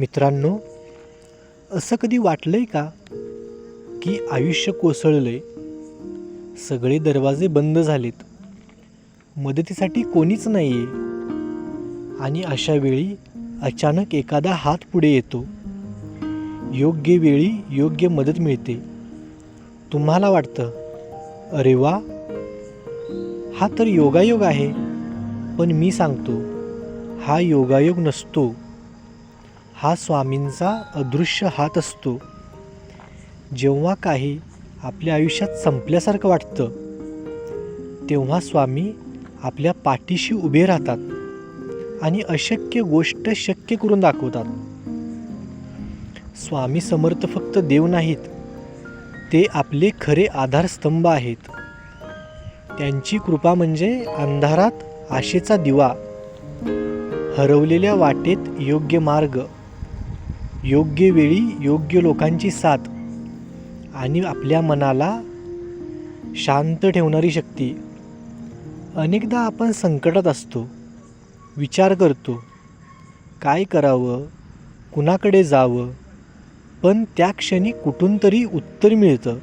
मित्रांनो असं कधी वाटलं आहे का की आयुष्य कोसळलंय? सगळे दरवाजे बंद झालेत. मदतीसाठी कोणीच नाही आहे आणि अशा वेळी अचानक एखादा हात पुढे येतो. योग्य वेळी योग्य मदत मिळते. तुम्हाला वाटतं अरे वा हा तर योगायोग आहे. पण मी सांगतो हा योगायोग नसतो. हा स्वामींचा अदृश्य हात असतो. जेव्हा काही आपल्या आयुष्यात संपल्यासारखं वाटतं तेव्हा स्वामी आपल्या पाठीशी उभे राहतात आणि अशक्य गोष्ट शक्य करून दाखवतात. स्वामी समर्थ फक्त देव नाहीत ते आपले खरे आधारस्तंभ आहेत. त्यांची कृपा म्हणजे अंधारात आशेचा दिवा हरवलेल्या वाटेत योग्य मार्ग. योग्य वेळी योग्य लोकांची साथ आणि आपल्या मनाला शांत ठेवणारी शक्ती. अनेकदा आपण संकटात असतो विचार करतो काय करावं कुणाकडे जावं पण त्या क्षणी कुठून तरी उत्तर मिळतं.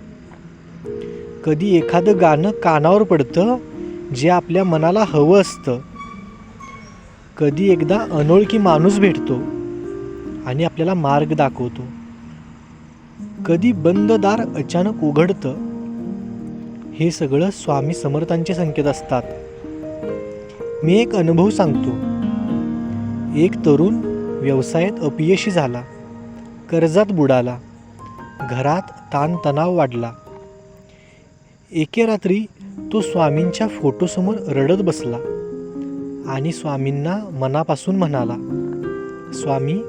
कधी एखादं गाणं कानावर पडतं जे आपल्या मनाला हवं असतं. कधी एकदा अनोळखी माणूस भेटतो आणि आपल्याला मार्ग दाखवतो. कधी बंद दार अचानक उघडतं हे सगळं स्वामी समर्थांचे संकेत असतात. मी एक अनुभव सांगतो. एक तरुण व्यवसायात अपयशी झाला. कर्जात बुडाला. घरात ताणतणाव वाढला. एके रात्री तो स्वामींच्या फोटोसमोर रडत बसला आणि स्वामींना मनापासून म्हणाला स्वामी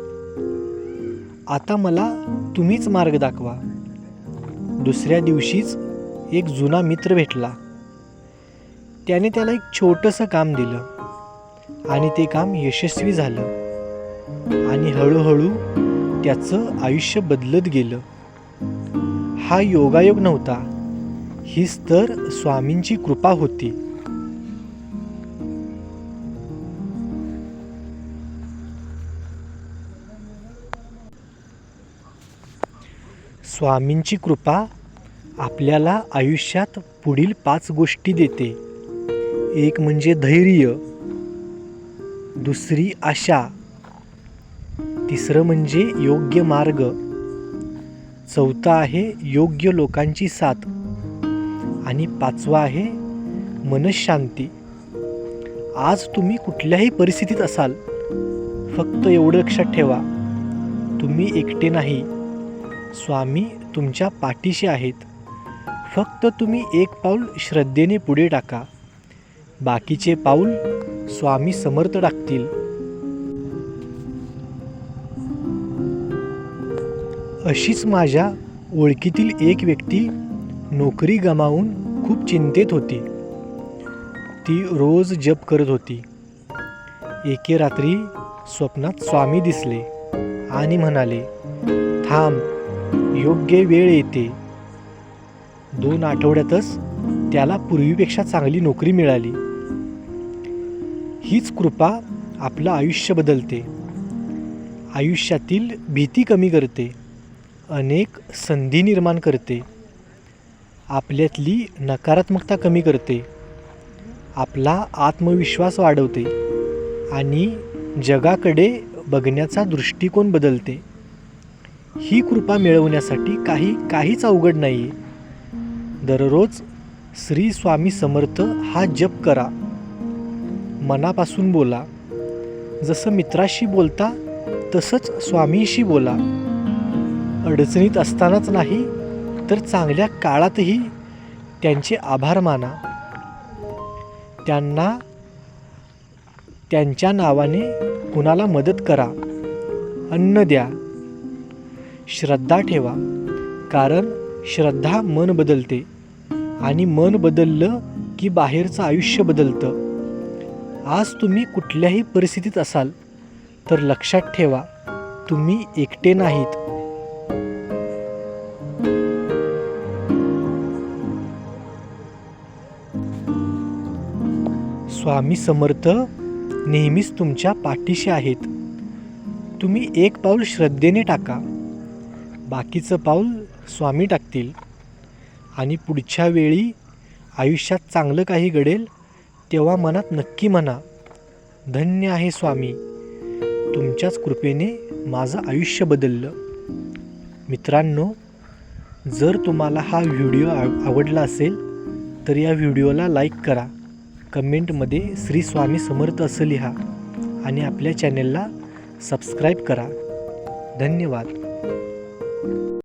आता मला तुम्हीच मार्ग दाखवा. दुसऱ्या दिवशीच एक जुना मित्र भेटला. त्याने त्याला एक छोटंसं काम दिलं आणि ते काम यशस्वी झालं आणि हळूहळू त्याचं आयुष्य बदलत गेलं. हा योगायोग नव्हता हीच तर स्वामींची कृपा होती. स्वामींची कृपा आपल्याला आयुष्यात पुढील पाच गोष्टी देते. एक म्हणजे धैर्य. दुसरी आशा. तिसरं म्हणजे योग्य मार्ग. चौथा आहे योग्य लोकांची साथ. आणि पाचवा आहे मनशांती. आज तुम्ही कुठल्याही परिस्थितीत असाल फक्त एवढं लक्षात ठेवा. तुम्ही एकटे नाही. स्वामी तुमच्या पाठीशी आहेत. फक्त तुम्ही एक पाऊल श्रद्धेने पुढे टाका. बाकीचे पाऊल स्वामी समर्थ टाकतील. अशीच माझ्या ओळखीतील एक व्यक्ती नोकरी गमावून खूप चिंतेत होती. ती रोज जप करत होती. एके रात्री स्वप्नात स्वामी दिसले आणि म्हणाले थांब योग्य वेळ येते. दोन आठवड्यातच त्याला पूर्वीपेक्षा चांगली नोकरी मिळाली. हीच कृपा आपलं आयुष्य बदलते. आयुष्यातील भीती कमी करते. अनेक संधी निर्माण करते. आपल्यातली नकारात्मकता कमी करते. आपला आत्मविश्वास वाढवते. आणि जगाकडे बघण्याचा दृष्टिकोन बदलते. ही कृपा मिळवण्यासाठी काही काहीच अवघड नाही आहे दररोज श्री स्वामी समर्थ हा जप करा. मनापासून बोला. जसं मित्राशी बोलता तसंच स्वामींशी बोला. अडचणीत असतानाच नाही तर चांगल्या काळातही त्यांचे आभार माना. त्यांना त्यांच्या नावाने कुणाला मदत करा. अन्न द्या. श्रद्धा ठेवा. कारण श्रद्धा मन बदलते आणि मन बदललं की बाहेरचं आयुष्य बदलतं. आज तुम्ही कुठल्याही परिस्थितीत असाल तर लक्षात ठेवा तुम्ही एकटे नाहीत. स्वामी समर्थ नेहमीच तुमच्या पाठीशी आहेत. तुम्ही एक पाऊल श्रद्धेने टाका. बाकीचं पाऊल स्वामी टाकतील. आणि पुढच्या वेळी आयुष्यात चांगलं काही घडेल तेव्हा मनात नक्की म्हणा धन्य आहे स्वामी. तुमच्याच कृपेने माझं आयुष्य बदललं. मित्रांनो जर तुम्हाला हा व्हिडिओ आव आवडला असेल तर या व्हिडिओला लाईक करा. कमेंटमध्ये श्री स्वामी समर्थ असं लिहा. आणि आपल्या चॅनेलला सबस्क्राईब करा. धन्यवाद.